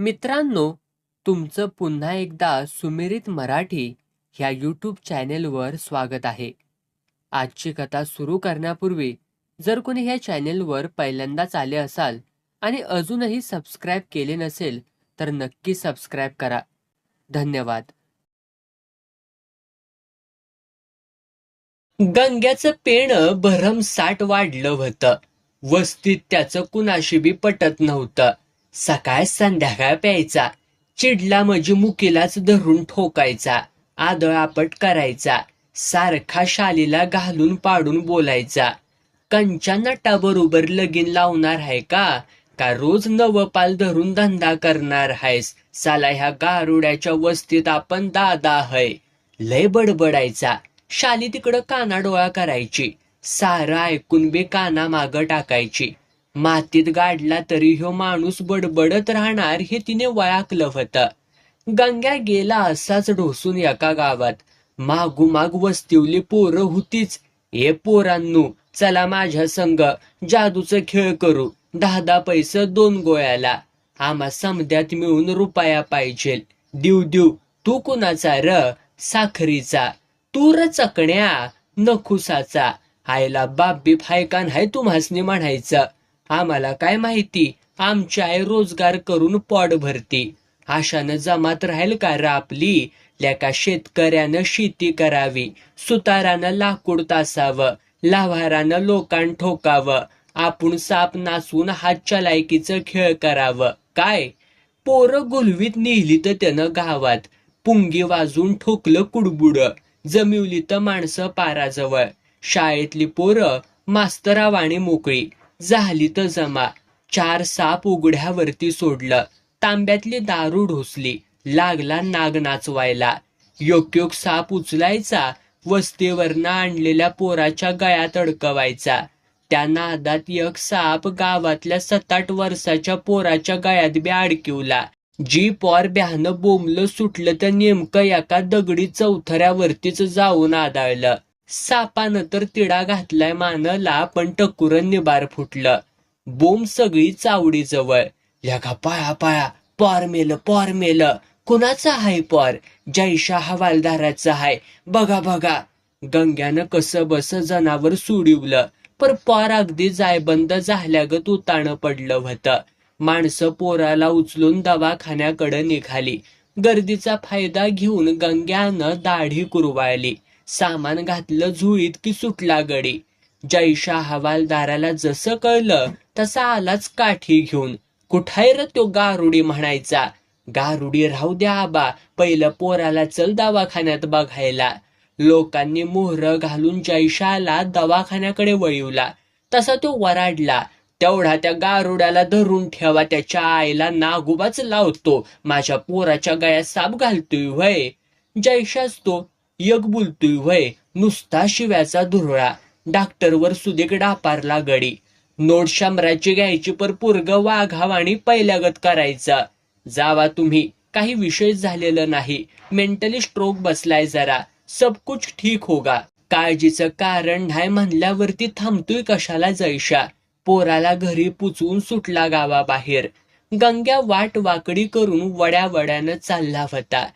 मित्रांनो तुमचं पुन्हा एकदा सुमिरित मराठी ह्या यूट्यूब चॅनेलवर स्वागत आहे. आजची कथा सुरू करण्यापूर्वी जर कोणी ह्या चॅनेलवर पहिल्यांदाच आले असाल आणि अजूनही सबस्क्राईब केले नसेल तर नक्की सबस्क्राईब करा. धन्यवाद. गंग्याचं पेण भरमसाठ वाढलं होतं. वस्तीत त्याचं कुणाशी बी पटत नव्हतं. सकाळ संध्याकाळ प्यायचा. चिडला म्हणजे मुकीलाच धरून ठोकायचा. आदळापट करायचा. सारखा शालीला घालून पाडून बोलायचा. कंच्या नटाबरोबर लगीन लावणार आहे का? का रोज नवपाल धरून धंदा करणार आहेस? साला ह्या गारुड्याच्या वस्तीत आपण दादा है. लय बडबडायचा. शाली तिकडं कानाडोळा करायची. सारं ऐकून बी काना माग टाकायची. मातीत गाडला तरी ह्यो माणूस बडबडत राहणार हे तिने वळाकलं होतं. गंग्या गेला असाच ढोसून एका गावात. मागोमाग वस्तिवली पोरं होतीच. ए पोरांनू चला माझ्या संग जादूचं खेळ करू. दहा दहा पैसे दोन गोळ्याला. आम्हा समध्यात मिळून रुपया पाहिजे. देऊ देऊ तू कुणाचा र? साखरीचा. तू र चकण्या नखुसाचा. आईला बाप बीप हाय तुम्हासनी म्हणायचं. आम्हाला काय माहिती? आमची आई रोजगार करून पॉड भरती. आशानं जमात राहील का र आपली? लेका शेतकऱ्यानं शेती करावी. सुतारानं लाकूड तासावं. लाव्हारानं लोकांना ठोकावं. आपण साप नाचून हातच्या लायकीचं खेळ करावं. काय? पोरं गुलवीत नेली तर त्यानं गावात. पुंगी वाजून ठोकलं कुडबुड. जमिवली तर माणसं पाराजवळ. शाळेतली पोरं मास्तरावाणी मोकळी. झाली तर जमा. चार साप उघड्यावरती सोडलं. तांब्यातली दारू ढोसली. लागला नाग नाचवायला. योग्योग साप उचलायचा. वस्तीवरनं आणलेल्या पोराच्या गळ्यात अडकवायचा. त्या नादात एक साप गावातल्या सात आठ वर्षाच्या पोराच्या गळ्यात बी अडकिवला. जी पॉर ब्यानं बोंबलं सुटलं तर नेमकं एका दगडी चौथऱ्यावरतीच जाऊन आदळलं. सापानं तर तिडा घातलाय मानला पण टकुरं निबार फुटलं. बोंब सगळी चावडी जवळ. का पाया पाया पॉर मेल पॉर मेल. कुणाचा हाय पॉर? जैशा हवालदाराचा हाय. बघा बघा. गंग्यानं कसं बस जनावर सुडिवलं. पर पॉर अगदी जायबंद झाल्यागत उताणं पडलं होतं माणसं पोराला उचलून दवाखान्याकडे निघाली. गर्दीचा फायदा घेऊन गंग्यानं दाढी कुरवाळली सामान घातलं झुळीत की सुटला गडी. जैशा हवालदाराला जसं कळलं तसा आलाच काठी घेऊन. कुठाय र तो गारुडी म्हणायचा? गारुडी राहू द्या आबा पहिलं पोराला चल दवाखान्यात बघायला. लोकांनी मोहर घालून जयशाला दवाखान्याकडे वळवला. तसा तो वराडला. तेवढा त्या गारुड्याला धरून ठेवा त्याच्या आईला नागुबाच लावतो. माझ्या पोराच्या गळ्यात साप घालतोय व्हय? जयशाच तो यग बोलतोय व्हय नुसता शिव्याचा धुरळा. डॉक्टरवर सुदीक डापारला गडी. नोट शंभराची घ्यायची पर पोरग वाघाव आणि पहिल्यागत करायचा. जावा तुम्ही काही विषय झालेलं नाही. मेंटली स्ट्रोक बसलाय जरा. सब कुछ ठीक होगा. काळजीचं कारण नाही म्हणल्यावरती थांबतोय कशाला जैशा. पोराला घरी पुचवून सुटला गावाबाहेर. गंग्या वाट वाकडी करून वड्या वड्यानं चालला होता.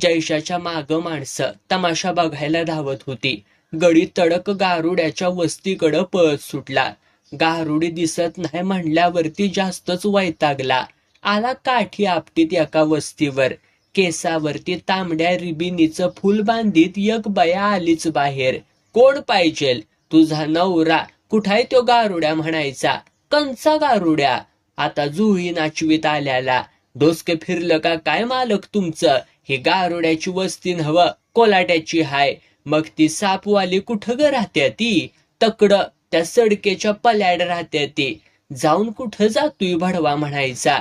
जैशाच्या माग माणसं तमाशा बघायला धावत होती. गडी तडक गारुड्याच्या वस्तीकडं पळत सुटला. गारुडी दिसत नाही म्हणल्यावरती जास्तच वैतागला. आला काठी आपटीत एका वस्तीवर. केसावरती तांबड्या रिबिनीचं फुल बांधीत एक बया आलीच बाहेर. कोण पाहिजेल? तुझा नवरा. कुठाय तो गारुड्या? म्हणायचा. कंचा गारुड्या. आता जुळी नाचवीत आल्याला. डोसके फिरलं का? काय मालक तुमचं? हे गारुड्याची वस्ती नव्ह कोलाट्याची हाय. मग ती सापवाली कुठं ग राहत्या ती? तकड त्या सडकेच्या पल्याड राहत्या ती. जाऊन कुठं जातोय भडवा म्हणायचा.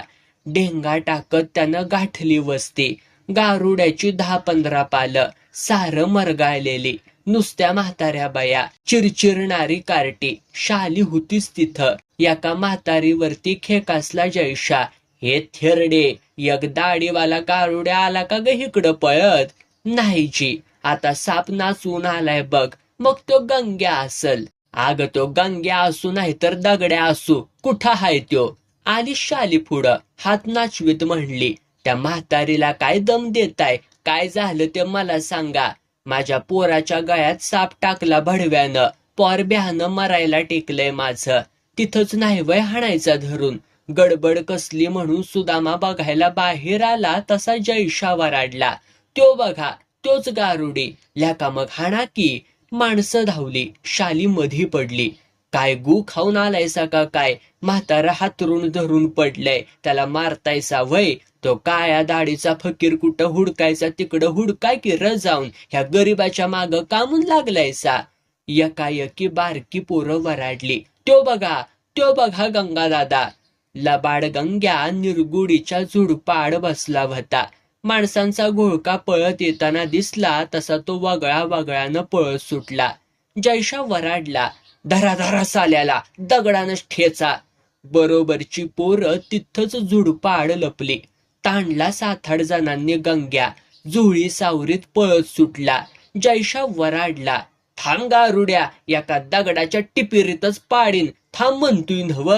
ढेंगा टाकत त्यानं गाठली वस्ती. गारुड्याची दहा पंधरा पालं सारं मरगाळलेली. नुसत्या म्हाताऱ्या बाया चिरचिरणारी कार्टी. शाली होतीच तिथं. एका म्हातारीवरती खेकासला जैशा. हे थेरडे एक दाढीवाला कारुड्या आला का ग इकडं पळत? नाही जी आता साप नाचून आलाय बघ. मग तो गंग्या असल. अग तो गंग्या असू नाही तर दगड्या असू. कुठं हाय त्यो आली शाली पुढं. हात नाचवीत म्हणली. त्या म्हातारीला काय दम देताय? काय झालं ते मला सांगा. माझ्या पोराच्या गळ्यात साप टाकला भडव्यानं. पोरब्यानं मरायला टेकलंय माझं. तिथंच नाही वय हाणायचा धरून. गडबड कसली म्हणून सुदामा बघायला बाहेर आला तसा जयशा वराडला त्यो बघा तोच गारुडी. ल्याका मग हाणा की माणसं धावली शाली मधी पडली. काय गू खाऊन आलायसा का काय? म्हातारा हातरून धरून पडलंय. त्याला मारतायसा वय? तो काया दाढीचा फकीर कुठं हुडकायचा तिकडं हुडकाय की र जाऊन? ह्या गरीबाच्या माग कामून लागलायसा? यकायकी बारकी पोरं वराडली. त्यो बघा त्यो बघा गंगा लबाडगंग्या लबाड गंग्या निरगुडीच्या झुडपाड बसला होता माणसांचा घोळका पळत येताना दिसला तसा तो वगळा वगळानं पळत सुटला. जयशा वराडला धराधरा साल्याला दगडानच ठेचा. बरोबरची पोरं तिथंच झुडपाड लपली. तांडला सात आठ जणांनी गंग्या जुळी सावरीत पळत सुटला. जयशा वराडला थांब गारुड्या एका दगडाच्या टिपिरीतच पाडीन. थांब म्हणतोय नव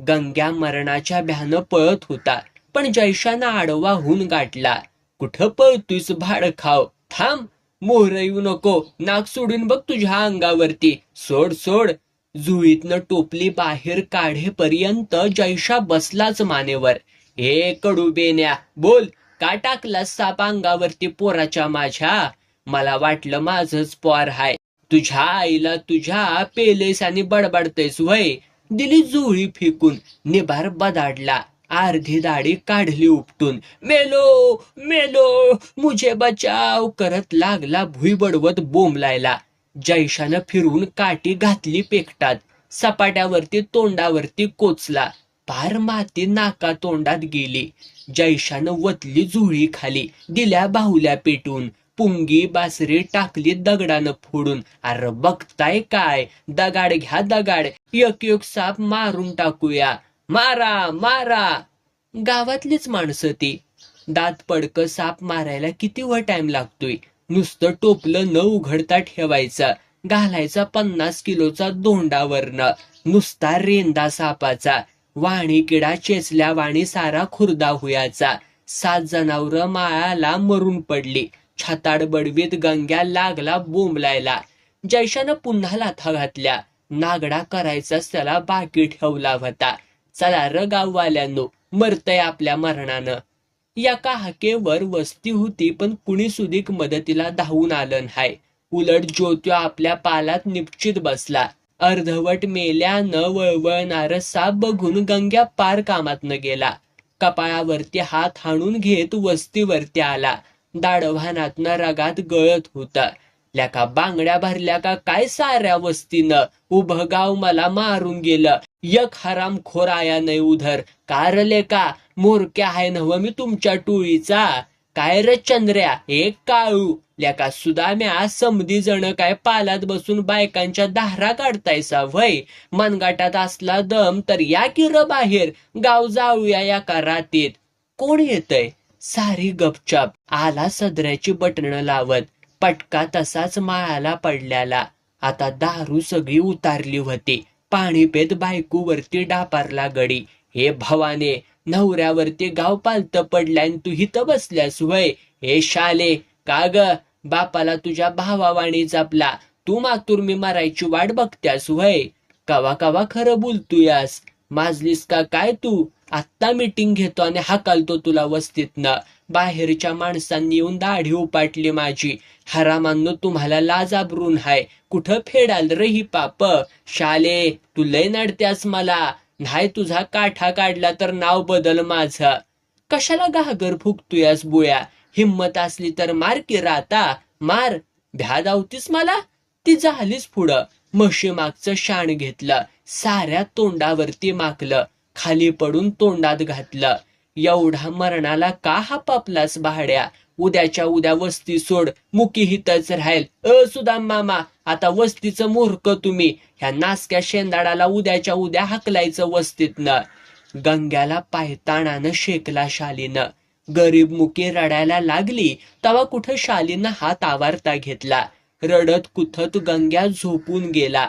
गंग्या मरणाच्या भ्यानं पळत होता. पण जैशानं आडवा होऊन गाठला. कुठं पळतोयस भाड खाव? थांब. मोहर येऊ नको. नाक सोडून बघ तुझ्या अंगावरती. सोड सोड. जुईतनं टोपली बाहेर काढेपर्यंत जैशा बसलाच मानेवर. हे कडू बेन्या बोल. का टाकला साप अंगावरती पोराच्या माझ्या? मला वाटलं माझच पोर हाय. तुझ्या आईला तुझ्या पेलेस आणि बडबडतेस वय दिली जुळी फेकून निभार बदाडला. अर्धी दाढी काढली उपटून. मेलो मेलो मुझे बचाव करत लागला भुई बडवत बोंबलायला. जैशानं फिरून काठी घातली पेकटात. सपाट्यावरती तोंडावरती कोचला. पार माती नाका तोंडात गेली. जैशानं वतली जुळी खाली दिल्या बाहुल्या पेटून. पुंगी बासरी टाकली दगडानं फोडून. अरे बघताय काय? दगाड घ्या दगाड. एक एक साप मारून टाकूया. मारा मारा. गावातलीच माणसं ती. दात पडक साप मारायला किती व टाइम लागतोय. नुसतं टोपलं न उघडता ठेवायचं. घालायचा पन्नास किलोचा दोंडावरनं. नुसता रेंदा सापाचा. वाणी किडा चेचल्या वाणी सारा खुर्दा हुयाचा. सात जनावर माळाला मरून पडली. छाताड बडवीत गंग्या लागला बोंबलायला. जैशानं पुन्हा लाथा घातल्या. नागडा करायचाच त्याला बाकी ठेवला होता. चला र गाववाल्यानो मरतय आपल्या मरणानं. या हाकेवर वस्ती होती पण कुणी सुधीक मदतीला धावून आलं नाही. उलट ज्योत्यो आपल्या पालात निपचित बसला. अर्धवट मेल्यानं वळवळणार साप बघून गंग्या पार कामातनं गेला. कपाळावरती हात हाणून घेत वस्तीवरती आला. दाडवानातनं रगात गळत होता. ल्याका बांगड्या भरल्या का काय साऱ्या वस्तीनं? उभं गाव मला मारून गेलं. यक हराम खोर आया नाही उधर कारले का? मोरक्या आहे नव मी तुमच्या टोळीचा. काय र चंद्र्या? एक काळू. लेका सुदाम्या समधी जण काय पालात बसून बायकांच्या दाहरा काढतायसा वय मनगाटात असला दम तर या किर बाहेर? गाव जाऊया या का रातीत. कोण येतय? सारी गपचाप. आला सदऱ्याची बटणं लावत. पटका तसाच माळाला पडल्याला. आता दारू सगळी उतारली होती. पाणी पेत बायकूवरती डापारला गडी. हे भवाने नवऱ्यावरती गाव पालत पडल्यान तू हिथं बसल्यास वय हे शाले का ग? बापाला तुझ्या भावावाणी जपला. तू मातुर्मी मारायची वाट बघत्यास वय कवा कवा खरं बोलतोयास. माजलीस का काय तू? आत्ता मीटिंग घेतो आणि हाकालतो तुला वस्तीतनं. बाहेरच्या माणसांनी येऊन दाढी उपाटली माझी. हरामांनो तुम्हाला लाजाबरून हाय. कुठं फेडाल रे ही पाप? शाले तू लय नडत्यास मला. नाही तुझा काठा काढला तर नाव बदल माझं. कशाला घागर फुकतोयास बुया? हिम्मत असली तर मार की राता. मार भ्या दावतीस मला? ती झालीच पुढं. म्हशीमागचं शाण घेतलं. साऱ्या तोंडावरती माकलं. खाली पडून तोंडात घातलं. एवढा मरणाला का हा पापलास भाड्या उद्याच्या उद्या वस्ती सोड. मुकी हितच राहील. अ सुदाम मामा आता वस्तीचं मूर्ख तुम्ही. ह्या नासक्या शेंदाडाला उद्याच्या उद्या हाकलायचं वस्तीतनं. गंग्याला पायताणानं शेकला शालीनं. गरीब मुकी रडायला लागली तवा कुठं शालीनं हात आवारता घेतला. रडत कुथत गंग्या झोपून गेला.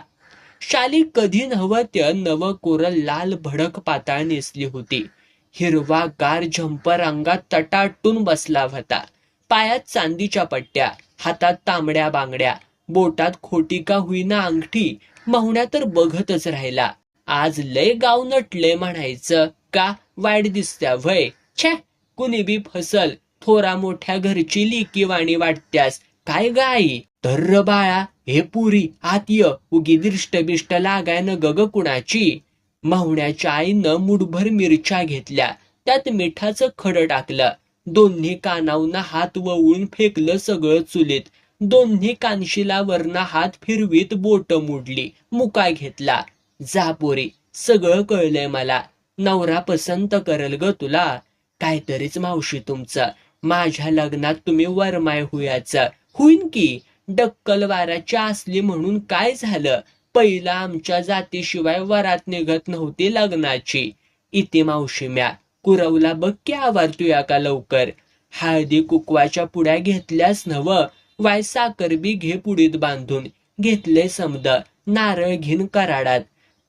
शाली कधी नव्हत्य नव कोरल लाल भडक पाताळ नेसली होती. हिरवा गार झंपर अंगात तटाटून बसला होता. पायात चांदीच्या पट्ट्या हातात तांबड्या बांगड्या बोटात खोटी का होईना अंगठी महुण्या तर बघतच राहिला. आज लय गाव नटले म्हणायचं का वाईट दिसत्या वय छे कुणी बी फसल थोरा मोठ्या घरची लिकी वाणी वाटत्यास. काय गाई तर र बाळा हे पुरी आतय उगी दृष्ट बिष्ट लागाय न गग कुणाची? माहुण्याच्या आईनं मुठभर मिरच्या घेतल्या. त्यात मिठाचं खडं टाकलं. दोन्ही कानावून हात वळून फेकलं सगळं चुलीत. दोन्ही कानशिला वरनं हात फिरवीत बोट मोडली. मुका घेतला. जा पोरी सगळं कळलंय मला. नवरा पसंत करल ग तुला. काहीतरीच मावशी तुमचं. माझ्या लग्नात तुम्ही वरमाय हुयाचं. होईन की? डक्कल वाराची असली म्हणून काय झालं? पहिला आमच्या जातीशिवाय वरात निघत नव्हती लग्नाची. इथे मावशीम्या कुरवला बघ की आवार तुया का लवकर. हळदी कुकवाच्या पुड्या घेतल्यास नव वाय साखर बी घे पुडीत बांधून. घेतले समद नारळ घेन कराडात.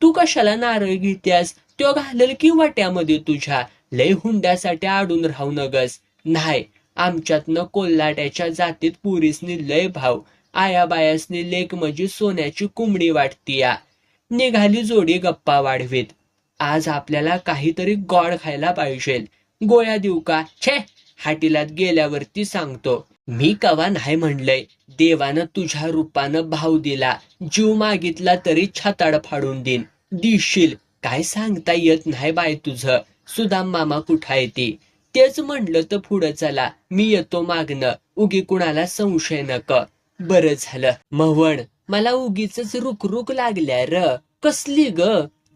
तू कशाला नारळ घेत्यास? तो घालल की वाट्यामध्ये तुझ्या? लय हुंड्यासाठी आडून राहू नगस. नाही आमच्यातनं कोल्हाट्याच्या जातीत पुरीसनी लय भाव आया बायासनी लेक म्हणजे सोन्याची कुंबडी वाटतीया. निघाली जोडी गप्पा वाढवीत. आज आपल्याला काहीतरी गॉड खायला पाहिजे. गोळ्या देऊ का? छे! हाटीलात गेल्यावरती सांगतो. मी कवा नाही म्हणलंय. देवानं तुझ्या रूपानं भाव दिला. जीव मागितला तरी छाताड फाडून देईन. दिशील. काय सांगता येत नाही बाय तुझं. सुदाम मामा कुठा येते तेच म्हणलं तर पुढं चला. मी येतो मागणं उगी कुणाला संशय नक. बरं झालं. मवण मला उगीच रुकरुक लागल्या र. कसली ग?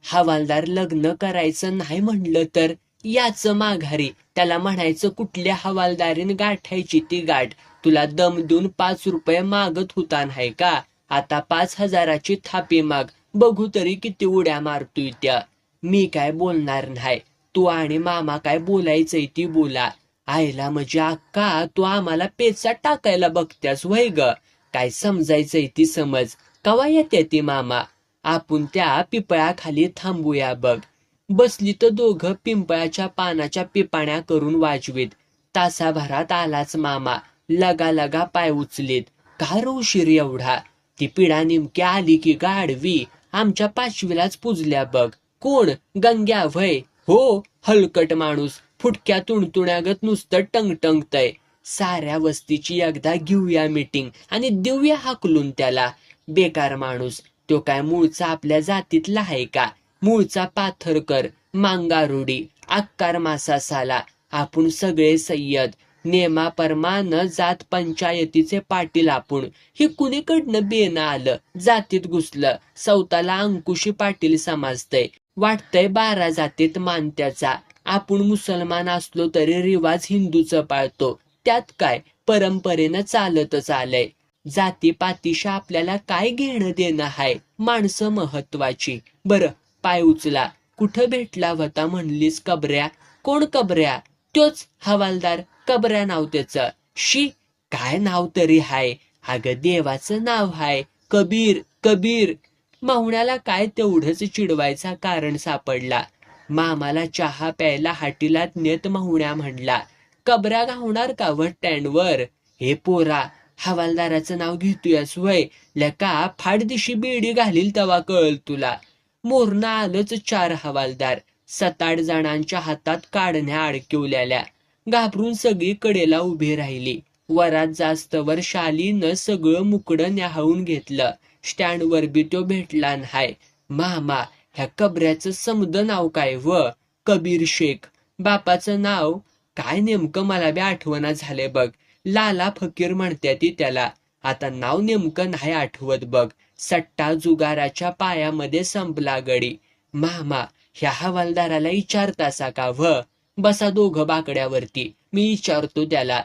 हवालदार लग्न करायचं नाही म्हणलं तर. याच माघारी. त्याला म्हणायचं कुठल्या हवालदारीन गाठायची ती गाठ. तुला दम देऊन पाच रुपये मागत होता नाही का? आता पाच हजाराची थापी माग. बघू तरी किती उड्या मारतोय त्या. मी काय बोलणार नाही. तू आणि मामा काय बोलायचंय ती बोला. आईला म्हणजे अक्का तू आम्हाला पेचा टाकायला बघत्यास वय ग. काय समजायचंय ती समज. कवा येते ती मामा? आपण त्या पिपळाखाली थांबूया बघ. बसली तर दोघं पिंपळाच्या पानाच्या पिपाण्या करून वाजवीत. तासाभरात आलाच मामा. लगा लगा पाय उचलीत. घार उशीर एवढा. ती पिढा नेमकी आली की गाडवी आमच्या पाचवीलाच पुजल्या बघ. कोण? गंग्या भय हो हलकट माणूस फुटक्या तुणतुण्यागत नुसतं टंगटंगतय. साऱ्या वस्तीची एकदा घेऊया मीटिंग आणि देऊया हाकलून त्याला. बेकार माणूस तो काय मूळचा आपल्या जातीतला आहे का? मूळचा पाथरकर मांगारुडी आक्कार मासा साला आपण सगळे सय्यद नेमा परमान जात पंचायतीचे पाटील आपण. हे कुणीकडनं बेन आलं? जातीत घुसलं. सौताला अंकुशी पाटील समजतंय. वाटतंय बारा जातीत मानत्याचा. आपण मुसलमान असलो तरी रिवाज हिंदूच पाळतो. त्यात काय? परंपरेनं चालतच आलंय. जातीपातीशा आपल्याला काय घेणं देणं हाय? माणसं महत्वाची. बरं पाय उचला. कुठं भेटला होता म्हणलीस कबऱ्या? कोण कबऱ्या? तोच हवालदार. कबऱ्या नाव त्याचं. शी काय नाव तरी हाय? अगं देवाचं नाव हाय. कबीर कबीर. माहुण्याला काय तेवढंच चिडवायचा कारण सापडला. मामाला चहा प्यायला हाटीलात नेत माहुण्या म्हणला कबऱ्या घावणार का व स्टँडवर हे पोरा हवालदाराचं नाव घेतोयस वय लेका फाडदिशी बेडी घालील तेव्हा कळल तुला. मोरणा आलंच चार हवालदार सताड जणांच्या हातात काढण्या अडकिवलेल्या. घाबरून सगळी कडेला उभी राहिली. वरात जास्तवर शालीनं सगळं मुकडं न्याहाळून घेतलं. स्टँडवर बिटो तो भेटला नाय मामा ह्या कबऱ्याचं समद नाव काय व? कबीर शेख बापाचं नाव? काय नेमकं मला बी आठवणा झाले बघ. लाला फकीर म्हणते ती त्याला. आता नाव नेमकं नाही आठवत बघ. सट्टा जुगाराच्या पायामध्ये संपला गडी. मामा ह्या हवालदाराला विचारतासा का व? बसा दोघं बाकड्यावरती. मी विचारतो त्याला.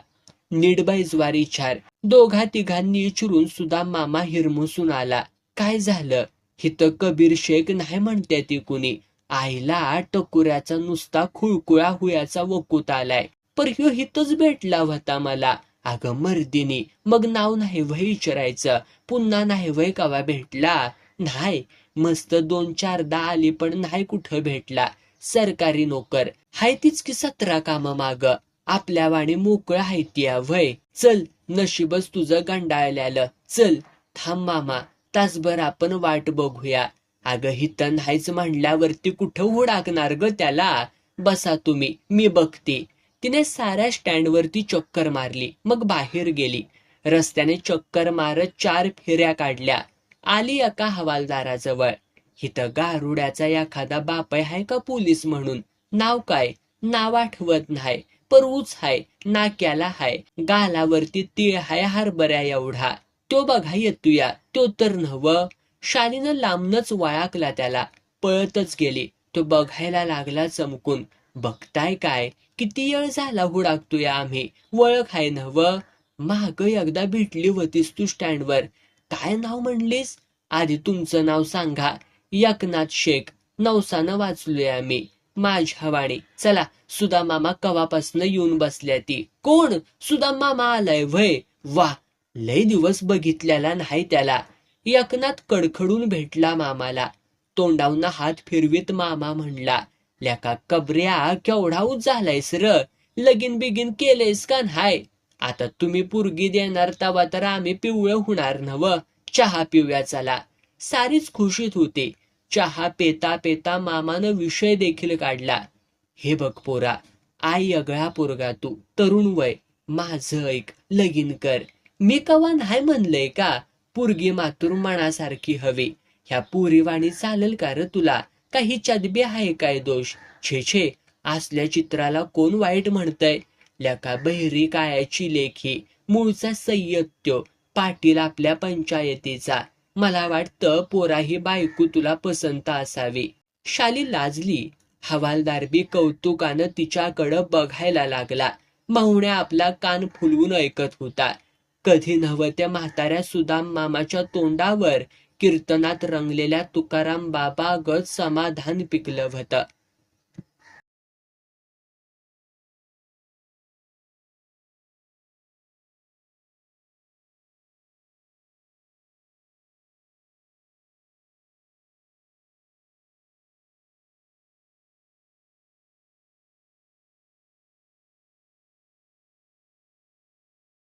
नीट बैजवार विचार दोघा तिघांनी चिरून सुद्धा मामा हिरमुसून आला. काय झालं? हित कबीर शेख नाही म्हणते ती कुणी. आईला टकुऱ्याचा नुसता खुळकुळा हुयाचा वकूत आलाय. पर ह्यो हितच भेटला होता मला. अगं मर्दिनी मग नाव नाही वय विचारायचं. पुन्हा नाही वय कवा भेटला? नाही. मस्त दोन चारदा आली पण नाही कुठं भेटला. सरकारी नोकर. हाय तीच की सतरा काम माग. आपल्या वाणी मोकळं हायती वय? चल नशीबच तुझं गंडाळल्यालं चल थांब मामा तासभर आपण वाट बघूया. अगं हिथं नाहीच म्हणल्यावरती कुठं उडागणार ग त्याला? बसा तुम्ही मी बघते. तिने साऱ्या स्टँडवरती चक्कर मारली मग बाहेर गेली. रस्त्याने चक्कर मारत चार फेऱ्या काढल्या. आली एका हवालदाराजवळ. हिथं गारुड्याचा एखादा बापय हाय का पोलीस म्हणून? नाव काय? नाव आठवत नाही. पर हाय नाक्याला हाय गालावरती तीळ हाय हरभऱ्या एवढा. तो बघा येतूया तो तर नव शालीनं लांबनच वाळाकला त्याला. पळतच गेली. तो बघायला लागला चमकून. बघताय काय? किती येळ झाला हुडाकतोय आम्ही. वळख आहे नव माग एकदा भेटली होतीस तू स्टँडवर. काय नाव म्हणलीस? आधी तुमचं नाव सांगा. एकनाथ शेख. नवसानं वाचलोय आम्ही. माझ्या वाणी चला सुधा मामा कवापासनं येऊन बसल्या ती. कोण? सुदामामा आलाय वय वा लय दिवस बघितल्याला नाही त्याला. एकनाथ कडखडून भेटला मामाला. तोंडावनं हात फिरवीत मामा म्हणला लेका कबऱ्या केवढा उच झालायस र? लगीन बिगीन केलंयस का हाय आता तुम्ही पुरगी देणार तवा तर आम्ही पिवळं होणार नव चहा पिऊया चला. सारीच खुशीत होती. चहा पेता पेता मामानं विषय देखील काढला. हे बघ पोरा आई अगळा पोरगा तू तरुण वय माझं ऐक लगीन कर. मी कवा नाही म्हणलंय का पुरगी मातूर मनासारखी हवी. ह्या पुरीवाणी चालेल का र तुला? काही चदबी आहे काय दोष? छे छे असल्या चित्राला कोण वाईट म्हणतय? लका बहिरी कायाची लेखी मूळचा सय्यत्यो पाटील आपल्या पंचायतीचा. मला वाटतं पोरा ही बायको तुला पसंत असावी. शाली लाजली. हवालदार बी कौतुकानं तिच्याकडं बघायला लागला. माहुण्या आपला कान फुलवून ऐकत होता. कधी नव्हत्या म्हाताऱ्या सुदाम मामाच्या तोंडावर कीर्तनात रंगलेल्या तुकाराम बाबा गत समाधान पिकलं होतं.